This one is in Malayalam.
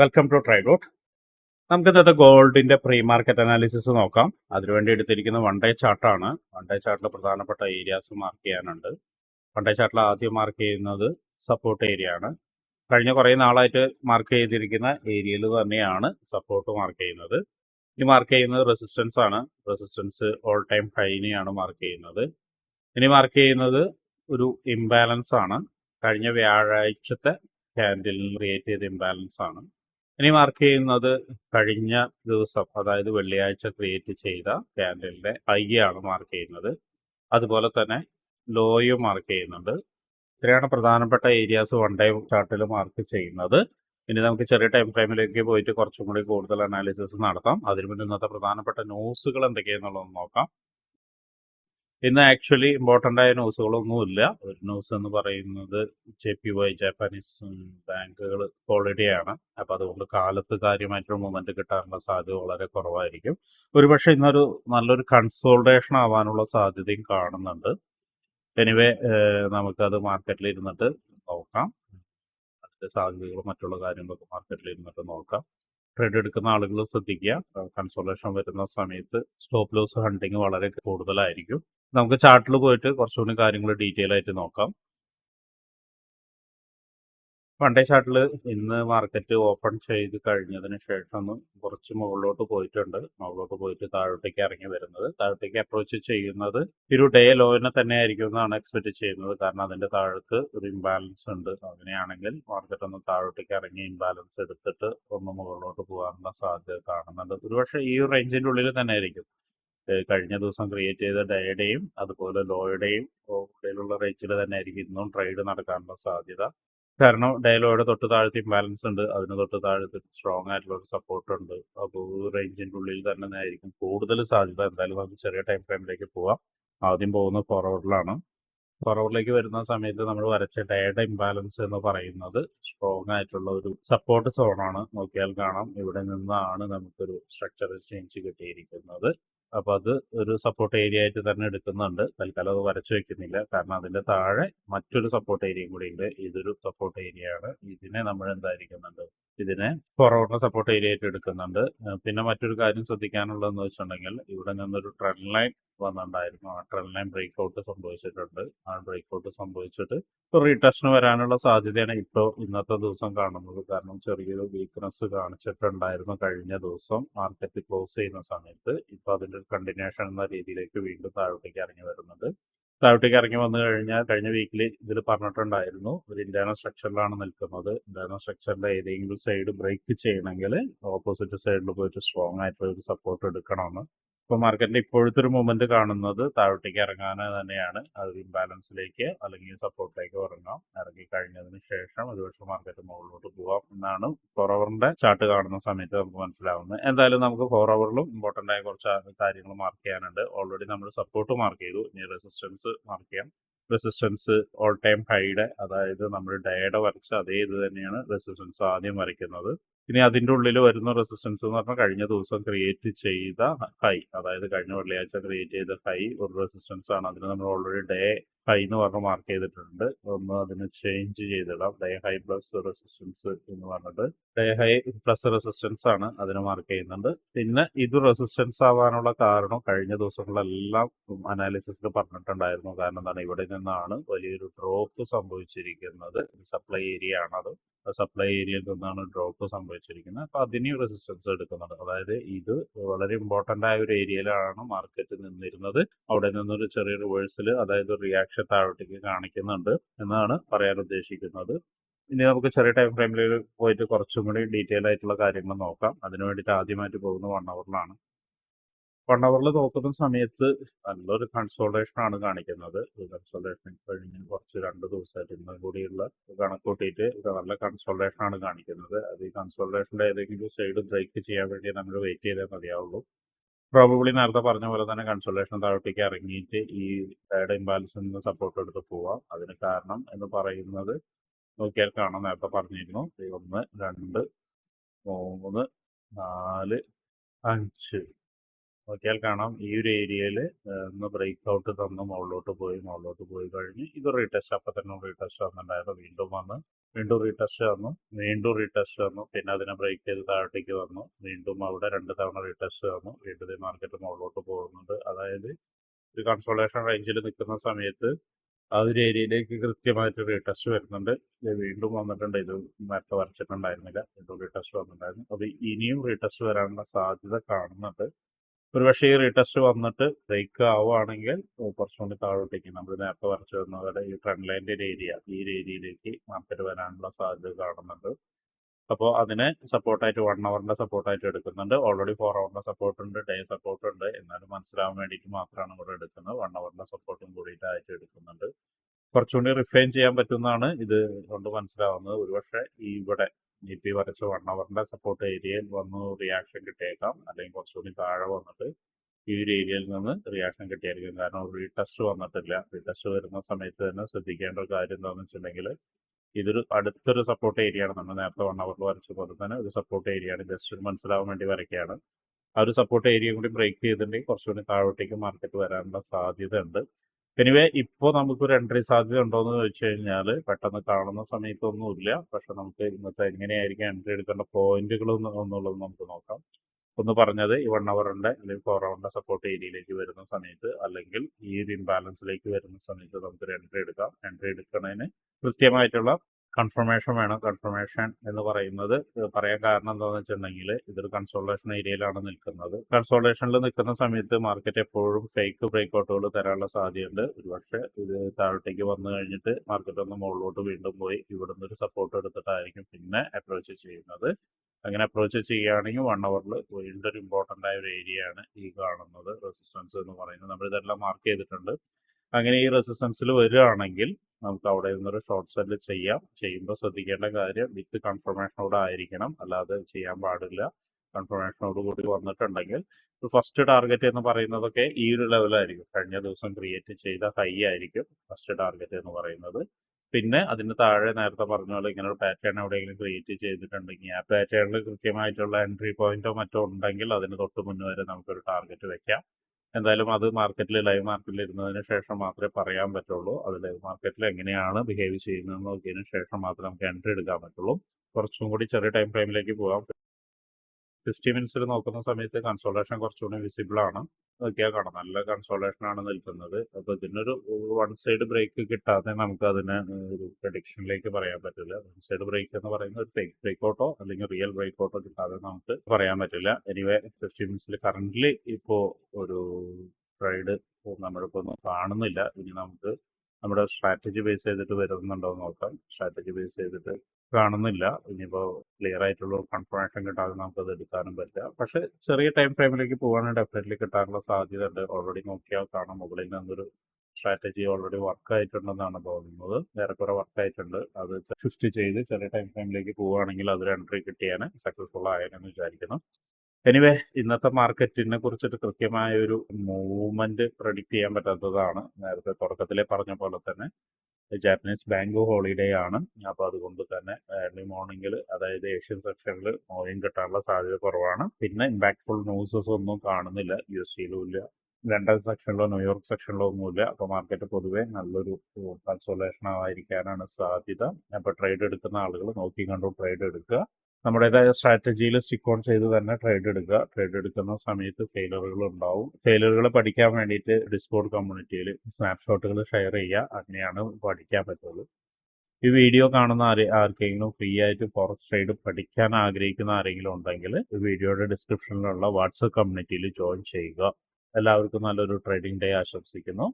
വെൽക്കം ടു ട്രൈഡോട്ട് നമുക്ക് ഇന്നത്തെ ഗോൾഡിന്റെ പ്രീ മാർക്കറ്റ് അനാലിസിസ് നോക്കാം. അതിനുവേണ്ടി എടുത്തിരിക്കുന്ന വൺ ഡേ ചാർട്ടാണ് വൺ ഡേ ചാർട്ടിൽ പ്രധാനപ്പെട്ട ഏരിയാസ് മാർക്ക് ചെയ്യാനുണ്ട്. വൺ ഡേ ചാർട്ടിൽ ആദ്യം മാർക്ക് ചെയ്യുന്നത് സപ്പോർട്ട് ഏരിയ ആണ്. കഴിഞ്ഞ കുറേ നാളായിട്ട് മാർക്ക് ചെയ്തിരിക്കുന്ന ഏരിയയിൽ തന്നെയാണ് സപ്പോർട്ട് മാർക്ക് ചെയ്യുന്നത്. ഇനി മാർക്ക് ചെയ്യുന്നത് റെസിസ്റ്റൻസ് ആണ്. റെസിസ്റ്റൻസ് ഓൾ ടൈം ഹൈനെയാണ് മാർക്ക് ചെയ്യുന്നത്. ഇനി മാർക്ക് ചെയ്യുന്നത് ഒരു ഇംബാലൻസ് ആണ്. കഴിഞ്ഞ വ്യാഴാഴ്ചത്തെ ക്യാൻഡിലിൽ ക്രിയേറ്റ് ചെയ്ത ഇംബാലൻസ് ആണ്. ഇനി മാർക്ക് ചെയ്യുന്നത് കഴിഞ്ഞ ദിവസം അതായത് വെള്ളിയാഴ്ച ക്രിയേറ്റ് ചെയ്ത ക്യാൻഡലിന്റെ ഐ ആണ് മാർക്ക് ചെയ്യുന്നത്. അതുപോലെ തന്നെ ലോയും മാർക്ക് ചെയ്യുന്നുണ്ട്. ഇത്രയാണ് പ്രധാനപ്പെട്ട ഏരിയാസ് വൺ ടൈം ചാർട്ടിൽ മാർക്ക് ചെയ്യുന്നത്. ഇനി നമുക്ക് ചെറിയ ടൈം ഫ്രെയിമിലേക്ക് പോയിട്ട് കുറച്ചും കൂടി കൂടുതൽ അനാലിസിസ് നടത്താം. അതിനു മുന്നേ ഇന്നത്തെ പ്രധാനപ്പെട്ട ന്യൂസുകൾ എന്തൊക്കെയാണെന്നുള്ളത് നോക്കാം. ഇന്ന് ആക്ച്വലി ഇമ്പോർട്ടന്റ് ആയ ന്യൂസുകളൊന്നുമില്ല. ഒരു ന്യൂസ് എന്ന് പറയുന്നത് ജെ പി വൈ ജാപ്പാനീസ് ബാങ്കുകൾ ഹോളിഡേ ആണ് അപ്പോൾ അതുകൊണ്ട് കാലത്ത് കാര്യമായിട്ടൊരു മൂവ്മെന്റ് കിട്ടാനുള്ള സാധ്യത വളരെ കുറവായിരിക്കും. ഒരുപക്ഷെ ഇന്നൊരു നല്ലൊരു കൺസോൾട്ടേഷൻ ആവാനുള്ള സാധ്യതയും കാണുന്നുണ്ട്. എനിവേ നമുക്കത് മാർക്കറ്റിൽ ഇരുന്നിട്ട് നോക്കാം. അതിന്റെ സാധ്യതകളും മറ്റുള്ള കാര്യങ്ങളൊക്കെ മാർക്കറ്റിൽ ഇരുന്നിട്ട് നോക്കാം. ട്രേഡ് എടുക്കുന്ന ആളുകൾ ശ്രദ്ധിക്കുക. കൺസോളേഷൻ വരുന്ന സമയത്ത് സ്റ്റോപ്പ് ലോസ് ഹണ്ടിങ് വളരെ കൂടുതലായിരിക്കും. നമുക്ക് ചാർട്ടിൽ പോയിട്ട് കുറച്ചുകൂടി കാര്യങ്ങൾ ഡീറ്റെയിൽ ആയിട്ട് നോക്കാം. വൺഡേ ഷട്ടിൽ ഇന്ന് മാർക്കറ്റ് ഓപ്പൺ ചെയ്ത് കഴിഞ്ഞതിന് ശേഷം കുറച്ച് മുകളിലോട്ട് പോയിട്ടുണ്ട്. മുകളിലോട്ട് പോയിട്ട് താഴോട്ടേക്ക് ഇറങ്ങി വരുന്നത്. താഴോട്ടേക്ക് അപ്രോച്ച് ചെയ്യുന്നത് ഒരു ഡേ ലോയിനെ തന്നെ ആയിരിക്കും എന്നാണ് എക്സ്പെക്ട് ചെയ്യുന്നത്. കാരണം അതിന്റെ താഴേക്ക് ഒരു ഇംബാലൻസ് ഉണ്ട്. അങ്ങനെയാണെങ്കിൽ മാർക്കറ്റ് ഒന്ന് താഴോട്ടേക്ക് ഇറങ്ങി ഇംബാലൻസ് എടുത്തിട്ട് ഒന്ന് മുകളിലോട്ട് പോകാനുള്ള സാധ്യത കാണുന്നുണ്ട്. ഒരുപക്ഷെ ഈ റേഞ്ചിന്റെ ഉള്ളിൽ തന്നെ ആയിരിക്കും കഴിഞ്ഞ ദിവസം ക്രിയേറ്റ് ചെയ്ത ഡേയുടെയും അതുപോലെ ലോയുടെയും ഇടയിലുള്ള റേഞ്ചിൽ തന്നെ ആയിരിക്കും ഇന്നും ട്രേഡ് നടക്കാനുള്ള സാധ്യത. കാരണം ഡയലോയുടെ തൊട്ട് താഴത്ത് ഇംബാലൻസ് ഉണ്ട്. അതിന് തൊട്ട് താഴത്ത് സ്ട്രോങ് ആയിട്ടുള്ള ഒരു സപ്പോർട്ട് ഉണ്ട്. അപ്പോൾ റേഞ്ചിന്റെ ഉള്ളിൽ തന്നെ ആയിരിക്കും കൂടുതൽ സാധ്യത. എന്തായാലും നമുക്ക് ചെറിയ ടൈം ഫ്രെയിമിലേക്ക് പോവാം. ആദ്യം പോകുന്നത് ഫോർവേഡിലാണ് ഫോർവേഡിലേക്ക് വരുന്ന സമയത്ത് നമ്മൾ വരച്ച ഡയയുടെ ഇംബാലൻസ് എന്ന് പറയുന്നത് സ്ട്രോങ് ആയിട്ടുള്ള ഒരു സപ്പോർട്ട് സോണാണ് നോക്കിയാൽ കാണാം. ഇവിടെ നിന്നാണ് നമുക്കൊരു സ്ട്രക്ചർ ചേഞ്ച് കിട്ടിയിരിക്കുന്നത്. അപ്പൊ അത് ഒരു സപ്പോർട്ട് ഏരിയ ആയിട്ട് തന്നെ എടുക്കുന്നുണ്ട്. തൽക്കാലം അത് വരച്ചു വെക്കുന്നില്ല. കാരണം അതിന്റെ താഴെ മറ്റൊരു സപ്പോർട്ട് ഏരിയയും കൂടി ഉണ്ട് ഇതൊരു സപ്പോർട്ട് ഏരിയ ആണ്. ഇതിനെ നമ്മൾ എന്തായിരിക്കുന്നുണ്ട്? ഇതിനെ കൊറോണ സപ്പോർട്ട് ഏരിയ ആയിട്ട് എടുക്കുന്നുണ്ട്. പിന്നെ മറ്റൊരു കാര്യം ശ്രദ്ധിക്കാനുള്ളതെന്ന് വെച്ചിട്ടുണ്ടെങ്കിൽ ഇവിടെ നിന്നൊരു ട്രെൻഡ് ലൈൻ വന്നിട്ടുണ്ടായിരുന്നു ആ ട്രെൻഡ് ലൈൻ ബ്രേക്ക് ഔട്ട് സംഭവിച്ചിട്ടുണ്ട്. ആ ബ്രേക്ക് ഔട്ട് സംഭവിച്ചിട്ട് ഇപ്പോൾ റീടെസ്റ്റിന് വരാനുള്ള സാധ്യതയാണ് ഇപ്പോൾ ഇന്നത്തെ ദിവസം കാണുന്നത്. കാരണം ചെറിയൊരു വീക്ക്നെസ് കാണിച്ചിട്ടുണ്ടായിരുന്നു കഴിഞ്ഞ ദിവസം. മാർക്കറ്റ് ക്ലോസ് ചെയ്യുന്ന സമയത്ത് ഇപ്പോൾ അതിന്റെ ഒരു കണ്ടിന്യൂഷൻ എന്ന രീതിയിലേക്ക് വീണ്ടും താഴോട്ടേക്ക് ഇറങ്ങി വരുന്നത് താഴോട്ടേക്ക് ഇറങ്ങി വന്നു കഴിഞ്ഞാൽ കഴിഞ്ഞ വീക്കിൽ ഇതിൽ പറഞ്ഞിട്ടുണ്ടായിരുന്നു ഒരു ഇന്റേണൽ സ്ട്രക്ചറിലാണ് നിൽക്കുന്നത്. ഇന്റേണൽ സ്ട്രക്ചറിന്റെ ഏതെങ്കിലും സൈഡ് ബ്രേക്ക് ചെയ്യണമെങ്കിൽ ഓപ്പോസിറ്റ് സൈഡിൽ പോയിട്ട് സ്ട്രോങ് ആയിട്ടുള്ള ഒരു സപ്പോർട്ട് എടുക്കണമെന്ന്. ഇപ്പൊ മാർക്കറ്റിൽ ഇപ്പോഴത്തെ ഒരു മൂവ്മെന്റ് കാണുന്നത് താഴോട്ടേക്ക് ഇറങ്ങാൻ തന്നെയാണ്. അത് ഇംബാലൻസിലേക്ക് അല്ലെങ്കിൽ സപ്പോർട്ടിലേക്ക് ഇറങ്ങാം. ഇറങ്ങി കഴിഞ്ഞതിന് ശേഷം ഒരുപക്ഷെ മാർക്കറ്റ് മുകളിലോട്ട് പോവാം എന്നാണ് ഫോർ അവറിന്റെ ചാർട്ട് കാണുന്ന സമയത്ത് നമുക്ക് മനസ്സിലാവുന്നത്. എന്തായാലും നമുക്ക് ഫോർ അവറിലും ഇമ്പോർട്ടന്റ് ആയ കുറച്ച് കാര്യങ്ങൾ മാർക്ക് ചെയ്യാനുണ്ട്. ഓൾറെഡി നമ്മൾ സപ്പോർട്ട് മാർക്ക് ചെയ്തു. ഇനി റെസിസ്റ്റൻസ് മാർക്ക് ചെയ്യാം. റെസിസ്റ്റൻസ് ഓൾ ടൈം ഹൈയുടെ അതായത് നമ്മൾ ഡയയുടെ വരച്ച അതേ ഇത് തന്നെയാണ് റെസിസ്റ്റൻസ് ആദ്യം വരയ്ക്കുന്നത്. ഇനി അതിന്റെ ഉള്ളിൽ വരുന്ന റെസിസ്റ്റൻസ് എന്ന് പറഞ്ഞാൽ കഴിഞ്ഞ ദിവസം ക്രിയേറ്റ് ചെയ്ത ഹൈ അതായത് കഴിഞ്ഞ വെള്ളിയാഴ്ച ക്രിയേറ്റ് ചെയ്ത ഹൈ ഒരു റെസിസ്റ്റൻസ് ആണ്. അതിന് നമ്മൾ ഓൾറെഡി ഡേ ഹൈ എന്ന് പറഞ്ഞ് മാർക്ക് ചെയ്തിട്ടുണ്ട്. ഒന്ന് അതിന് ചേഞ്ച് ചെയ്തിടാം. ഡേ ഹൈ പ്ലസ് റെസിസ്റ്റൻസ് എന്ന് പറഞ്ഞിട്ട് ഡേ ഹൈ പ്ലസ് റെസിസ്റ്റൻസ് ആണ് അതിന് മാർക്ക് ചെയ്യുന്നുണ്ട് പിന്നെ ഇത് റെസിസ്റ്റൻസ് ആവാനുള്ള കാരണം കഴിഞ്ഞ ദിവസങ്ങളിലെല്ലാം അനാലിസിസിൽ പറഞ്ഞിട്ടുണ്ടായിരുന്നു. കാരണം എന്താണ്? ഇവിടെ നിന്നാണ് വലിയൊരു ഡ്രോപ്പ് സംഭവിച്ചിരിക്കുന്നത്. സപ്ലൈ ഏരിയ ആണത്. സപ്ലൈ ഏരിയയിൽ നിന്നാണ് ഡ്രോപ്പ് സംഭവിച്ചിരിക്കുന്നത് അപ്പോൾ അതിന് റെസിസ്റ്റൻസ് എടുക്കുന്നുണ്ട്. അതായത് ഇത് വളരെ ഇമ്പോർട്ടന്റ് ആയ ഒരു ഏരിയയിലാണ് മാർക്കറ്റ് നിന്നിരുന്നത്. അവിടെ നിന്നൊരു ചെറിയ റിവേഴ്സൽ അതായത് റിയാക്ഷൻ താഴോട്ടേക്ക് കാണിക്കുന്നുണ്ട് എന്നാണ് പറയാൻ ഉദ്ദേശിക്കുന്നത്. ഇനി നമുക്ക് ചെറിയ ടൈം ഫ്രെയിമിൽ പോയിട്ട് കുറച്ചും കൂടി ഡീറ്റെയിൽ ആയിട്ടുള്ള കാര്യങ്ങൾ നോക്കാം. അതിനു വേണ്ടിയിട്ട് ആദ്യമായിട്ട് പോകുന്ന വൺ അവറിലാണ് വൺ നോക്കുന്ന സമയത്ത് നല്ലൊരു കൺസോൾട്ടേഷൻ ആണ് കാണിക്കുന്നത്. കൺസോൾട്ടേഷൻ കഴിഞ്ഞ് കുറച്ച് രണ്ട് ദിവസമായിട്ട് ഇന്നും കൂടിയുള്ള കണക്കൂട്ടിയിട്ട് നല്ല കൺസോൾട്ടേഷൻ ആണ് കാണിക്കുന്നത്. അത് ഈ കൺസോൾട്ടേഷന്റെ ഏതെങ്കിലും സൈഡ് ബ്രേക്ക് ചെയ്യാൻ വേണ്ടി നമ്മൾ വെയിറ്റ് ചെയ്താൽ മതിയാവുള്ളൂ. പ്രോബബ്ലി നേരത്തെ പറഞ്ഞ പോലെ തന്നെ കൺസോൾട്ടേഷൻ താഴോട്ടേക്ക് ഇറങ്ങിയിട്ട് ഈ സൈഡ് ഇംബാലൻസിൽ നിന്ന് സപ്പോർട്ട് എടുത്ത് പോവാം. അതിന് കാരണം എന്ന് പറയുന്നത് നോക്കിയാൽ കാണാം. നേരത്തെ പറഞ്ഞിരുന്നു. ഒന്ന് രണ്ട് മൂന്ന് നാല് അഞ്ച്. നോക്കിയാൽ കാണാം. ഈ ഒരു ഏരിയയിൽ ഒന്ന് ബ്രേക്ക് ഔട്ട് തന്ന് മുകളിലോട്ട് പോയി മുകളിലോട്ട് പോയി കഴിഞ്ഞ് ഇത് റീടെസ്റ്റ് അപ്പം തന്നെ റീടെസ്റ്റ് വന്നിട്ടുണ്ടായിരുന്നു വീണ്ടും വന്ന് വീണ്ടും റീടെസ്റ്റ് വന്നു വീണ്ടും റീടെസ്റ്റ് വന്നു പിന്നെ അതിനെ ബ്രേക്ക് ചെയ്ത് താഴത്തേക്ക് വന്നു. വീണ്ടും അവിടെ രണ്ട് തവണ റീടെസ്റ്റ് വന്നു വീണ്ടും മാർക്കറ്റ് മുകളിലോട്ട് പോകുന്നുണ്ട്. അതായത് ഒരു കൺസോളേഷൻ റേഞ്ചിൽ നിൽക്കുന്ന സമയത്ത് ആ ഒരു ഏരിയയിലേക്ക് കൃത്യമായിട്ട് റീടെസ്റ്റ് വരുന്നുണ്ട്. ഇത് വീണ്ടും വന്നിട്ടുണ്ട്. ഇത് നേരത്തെ വരച്ചിട്ടുണ്ടായിരുന്നില്ല. വീണ്ടും റീടെസ്റ്റ് വന്നിട്ടുണ്ടായിരുന്നു. അപ്പോൾ ഇനിയും റീടെസ്റ്റ് വരാനുള്ള സാധ്യത കാണുന്നുണ്ട്. ഒരുപക്ഷെ ഈ റീടെസ്റ്റ് വന്നിട്ട് ബ്രേക്ക് ആവുകയാണെങ്കിൽ കുറച്ചുകൂടി താഴോട്ടേക്ക് നമ്മൾ നേരത്തെ വരച്ചു വരുന്നവരുടെ ഈ ട്രെൻഡ് ലൈന്റെ ഒരു ഏരിയ ഈ ഒരു ഏരിയയിലേക്ക് മാർക്കറ്റ് വരാനുള്ള സാധ്യത കാണുന്നുണ്ട്. അപ്പോൾ അതിനെ സപ്പോർട്ടായിട്ട് വൺ അവറിന്റെ സപ്പോർട്ടായിട്ട് എടുക്കുന്നുണ്ട്. ഓൾറെഡി ഫോർ അവറിന്റെ സപ്പോർട്ട് ഉണ്ട് ഡേ സപ്പോർട്ട് ഉണ്ട്. എന്നാലും മനസ്സിലാവാൻ വേണ്ടിയിട്ട് മാത്രമാണ് ഇവിടെ എടുക്കുന്നത്. വൺ അവറിന്റെ സപ്പോർട്ടും കൂടിയിട്ടായിട്ട് എടുക്കുന്നുണ്ട്. കുറച്ചുകൂടി റിഫൈൻ ചെയ്യാൻ പറ്റുന്നതാണ് ഇത് കൊണ്ട് മനസ്സിലാവുന്നത്. ഒരുപക്ഷെ ഇവിടെ ഇ പി വരച്ച വൺ അവറിന്റെ സപ്പോർട്ട് ഏരിയയിൽ വന്ന് റിയാക്ഷൻ കിട്ടിയേക്കാം. അല്ലെങ്കിൽ കുറച്ചുകൂടി താഴെ വന്നിട്ട് ഈ ഒരു ഏരിയയിൽ നിന്ന് റിയാക്ഷൻ കിട്ടിയായിരിക്കും കാരണം റീടെസ്റ്റ് വന്നിട്ടില്ല. റീടെസ്റ്റ് വരുന്ന സമയത്ത് തന്നെ ശ്രദ്ധിക്കേണ്ട ഒരു കാര്യം എന്താണെന്ന് വെച്ചിട്ടുണ്ടെങ്കിൽ ഇതൊരു അടുത്തൊരു സപ്പോർട്ട് ഏരിയ ആണ്. നമ്മൾ നേരത്തെ വൺ അവറിൽ വരച്ച പോലെ തന്നെ ഒരു സപ്പോർട്ട് ഏരിയ ആണ്. ജസ്റ്റ് മനസ്സിലാവാൻ വേണ്ടി വരയ്ക്കുകയാണ്. ആ ഒരു സപ്പോർട്ട് ഏരിയ കൂടി ബ്രേക്ക് ചെയ്തിട്ടുണ്ടെങ്കിൽ കുറച്ചുകൂടി താഴോട്ടേക്ക് മാർക്കറ്റ് വരാനുള്ള സാധ്യത ഉണ്ട് എനിവേ ഇപ്പോൾ നമുക്കൊരു എൻട്രി സാധ്യത ഉണ്ടോ എന്ന് ചോദിച്ചു കഴിഞ്ഞാൽ പെട്ടെന്ന് കാണുന്ന സമയത്തൊന്നുമില്ല. പക്ഷെ നമുക്ക് ഇന്നത്തെ എങ്ങനെയായിരിക്കും എൻട്രി എടുക്കേണ്ട പോയിന്റുകൾ എന്നുള്ളത് നമുക്ക് നോക്കാം. ഒന്ന് പറഞ്ഞത് ഈ വൺ അവറിന്റെ അല്ലെങ്കിൽ ഫോർ അവറിന്റെ സപ്പോർട്ട് ഏരിയയിലേക്ക് വരുന്ന സമയത്ത് അല്ലെങ്കിൽ ഈ ഒരു ഇംബാലൻസിലേക്ക് വരുന്ന സമയത്ത് നമുക്കൊരു എൻട്രി എടുക്കാം. എൻട്രി എടുക്കുന്നതിന് കൃത്യമായിട്ടുള്ള കൺഫർമേഷൻ വേണം. കൺഫർമേഷൻ എന്ന് പറയുന്നത് പറയാൻ കാരണം എന്താണെന്ന് വെച്ചിട്ടുണ്ടെങ്കിൽ ഇതൊരു കൺസോൾട്ടേഷൻ ഏരിയയിലാണ് നിൽക്കുന്നത്. കൺസോൾട്ടേഷനിൽ നിൽക്കുന്ന സമയത്ത് മാർക്കറ്റ് എപ്പോഴും ഫേക്ക് ബ്രേക്ക്ഔട്ടുകൾ തരാനുള്ള സാധ്യതയുണ്ട്. ഒരുപക്ഷെ ഇത് താഴോട്ടേക്ക് വന്നു കഴിഞ്ഞിട്ട് മാർക്കറ്റ് ഒന്ന് മുകളിലോട്ട് വീണ്ടും പോയി ഇവിടുന്ന് ഒരു സപ്പോർട്ട് എടുത്തിട്ടായിരിക്കും പിന്നെ അപ്രോച്ച് ചെയ്യുന്നത്. അങ്ങനെ അപ്രോച്ച് ചെയ്യുകയാണെങ്കിൽ വൺ അവറിൽ വീണ്ടും ഒരു ഇമ്പോർട്ടന്റ് ആയ ഒരു ഏരിയയാണ് ഈ കാണുന്നത്. റെസിസ്റ്റൻസ് എന്ന് പറയുന്നത്. നമ്മൾ ഇതെല്ലാം മാർക്ക് ചെയ്തിട്ടുണ്ട്. അങ്ങനെ ഈ റെസിസ്റ്റൻസിൽ വരികയാണെങ്കിൽ നമുക്ക് അവിടെ നിന്നൊരു ഷോർട്ട് സെല്ല് ചെയ്യാം. ചെയ്യുമ്പോൾ ശ്രദ്ധിക്കേണ്ട കാര്യം വിത്ത് കൺഫർമേഷനോട് ആയിരിക്കണം. അല്ലാതെ ചെയ്യാൻ പാടില്ല. കൺഫർമേഷനോട് കൂടി വന്നിട്ടുണ്ടെങ്കിൽ ഫസ്റ്റ് ടാർഗറ്റ് എന്ന് പറയുന്നതൊക്കെ ഈ ഒരു ലെവലായിരിക്കും കഴിഞ്ഞ ദിവസം ക്രിയേറ്റ് ചെയ്ത ഹൈ ആയിരിക്കും ഫസ്റ്റ് ടാർഗറ്റ് എന്ന് പറയുന്നത്. പിന്നെ അതിന് താഴെ നേരത്തെ പറഞ്ഞ പോലെ ഇങ്ങനെ ഒരു പാറ്റേൺ എവിടെയെങ്കിലും ക്രിയേറ്റ് ചെയ്തിട്ടുണ്ടെങ്കിൽ ആ പാറ്റേണിൽ കൃത്യമായിട്ടുള്ള എൻട്രി പോയിന്റോ മറ്റോ ഉണ്ടെങ്കിൽ അതിന് തൊട്ട് മുന്നേ വരെ നമുക്കൊരു ടാർഗറ്റ് വെക്കാം. എന്തായാലും അത് മാർക്കറ്റിൽ ലൈവ് മാർക്കറ്റിൽ ഇരുന്നതിന് ശേഷം മാത്രമേ പറയാൻ പറ്റുള്ളൂ. അത് ലൈവ് മാർക്കറ്റിൽ എങ്ങനെയാണ് ബിഹേവ് ചെയ്യുന്നത് നോക്കിയതിനു ശേഷം മാത്രമേ നമുക്ക് എൻട്രി എടുക്കാൻ പറ്റുള്ളൂ. കുറച്ചും കൂടി ചെറിയ ടൈം ഫ്രെയിമിലേക്ക് പോകാം. ഫിഫ്റ്റി മിനിറ്റ്സിൽ നോക്കുന്ന സമയത്ത് കൺസോളേഷൻ കുറച്ചുകൂടി വിസിബിൾ ആണ്. നോക്കിയാൽ കാണാം നല്ല കൺസോളേഷൻ ആണ് നിൽക്കുന്നത്. അപ്പോൾ ഇതിനൊരു വൺ സൈഡ് ബ്രേക്ക് കിട്ടാതെ നമുക്ക് അതിനെ ഒരു പ്രഡിക്ഷനിലേക്ക് പറയാൻ പറ്റില്ല. വൺ സൈഡ് ബ്രേക്ക് എന്ന് പറയുന്നത് ഒരു ഫേക്ക് ബ്രേക്കൗട്ടോ അല്ലെങ്കിൽ റിയൽ ബ്രേക്കൗട്ടോ കിട്ടാതെ നമുക്ക് പറയാൻ പറ്റില്ല. എനിവേ ഫിഫ്റ്റി മിനിറ്റ്സിൽ കറന്റ് ഇപ്പോൾ ഒരു ട്രൈഡ് നമ്മളിപ്പോൾ കാണുന്നില്ല. ഇനി നമുക്ക് നമ്മുടെ സ്ട്രാറ്റജി ബേസ് ചെയ്തിട്ട് വരുന്നുണ്ടോ എന്ന് നോക്കാം. സ്ട്രാറ്റജി ബേസ് ചെയ്തിട്ട് കാണുന്നില്ല. ഇനിയിപ്പോൾ ക്ലിയർ ആയിട്ടുള്ള കൺഫർമേഷൻ കിട്ടാതെ നമുക്കത് എടുക്കാനും പറ്റില്ല. പക്ഷേ ചെറിയ ടൈം ഫ്രെയിമിലേക്ക് പോകാനും ഡെഫിനറ്റ്ലി കിട്ടാനുള്ള സാധ്യത ഉണ്ട്. ഓൾറെഡി നോക്കിയാൽ കാണാം. മുകളിൽ നിന്നൊരു സ്ട്രാറ്റജി ഓൾറെഡി വർക്ക് ആയിട്ടുണ്ടെന്നാണ് തോന്നുന്നത്. ഏറെക്കുറെ വർക്ക് ആയിട്ടുണ്ട്. അത് ഷിഫ്റ്റ് ചെയ്ത് ചെറിയ ടൈം ഫ്രെയിമിലേക്ക് പോവുകയാണെങ്കിൽ അതൊരു എൻട്രി കിട്ടിയാണ് സക്സസ്ഫുൾ ആയെന്ന് വിചാരിക്കുന്നു. എനിവേ ഇന്നത്തെ മാർക്കറ്റിനെ കുറിച്ചിട്ട് കൃത്യമായ ഒരു മൂവ്മെന്റ് പ്രഡിക്റ്റ് ചെയ്യാൻ പറ്റാത്തതാണ് നേരത്തെ തുടക്കത്തിലെ പറഞ്ഞ പോലെ തന്നെ. ജാപ്പനീസ് ബാങ്ക് ഹോളിഡേ ആണ്. അപ്പോൾ അതുകൊണ്ട് തന്നെ ഏർലി മോർണിംഗിൽ അതായത് ഏഷ്യൻ സെക്ഷനിൽ മോർണിംഗ് കിട്ടാനുള്ള സാധ്യത കുറവാണ്. പിന്നെ ഇമ്പാക്ട്ഫുൾ ന്യൂസസ് ഒന്നും കാണുന്നില്ല. യു എസ് സിയിലും ഇല്ല. ലണ്ടൻ സെക്ഷനിലോ ന്യൂയോർക്ക് സെക്ഷനിലോ ഒന്നും ഇല്ല. അപ്പോൾ മാർക്കറ്റ് പൊതുവെ നല്ലൊരു കൺസോളേഷൻ ആയിരിക്കാനാണ് സാധ്യത. അപ്പോൾ ട്രേഡ് എടുക്കുന്ന ആളുകൾ നോക്കി കണ്ടു ട്രേഡ് എടുക്കുക. നമ്മുടേതായ സ്ട്രാറ്റജിയിൽ സ്റ്റിക്ക് ഓൺ ചെയ്ത് തന്നെ ട്രേഡ് എടുക്കുക. ട്രേഡ് എടുക്കുന്ന സമയത്ത് ഫെയിലറുകൾ ഉണ്ടാവും. ഫെയിലറുകൾ പഠിക്കാൻ വേണ്ടിയിട്ട് ഡിസ്കോഡ് കമ്മ്യൂണിറ്റിയിൽ സ്നാപ്ഷോട്ടുകൾ ഷെയർ ചെയ്യുക. അങ്ങനെയാണ് പഠിക്കാൻ പറ്റുള്ളൂ ഈ വീഡിയോ കാണുന്ന ആരെ ആർക്കെങ്കിലും ഫ്രീ ആയിട്ട് ഫോറക്സ് ട്രേഡ് പഠിക്കാൻ ആഗ്രഹിക്കുന്ന ആരെങ്കിലും ഉണ്ടെങ്കിൽ ഈ വീഡിയോയുടെ ഡിസ്ക്രിപ്ഷനിലുള്ള വാട്സപ്പ് കമ്മ്യൂണിറ്റിയിൽ ജോയിൻ ചെയ്യുക. എല്ലാവർക്കും നല്ലൊരു ട്രേഡിംഗ് ഡേ ആശംസിക്കുന്നു.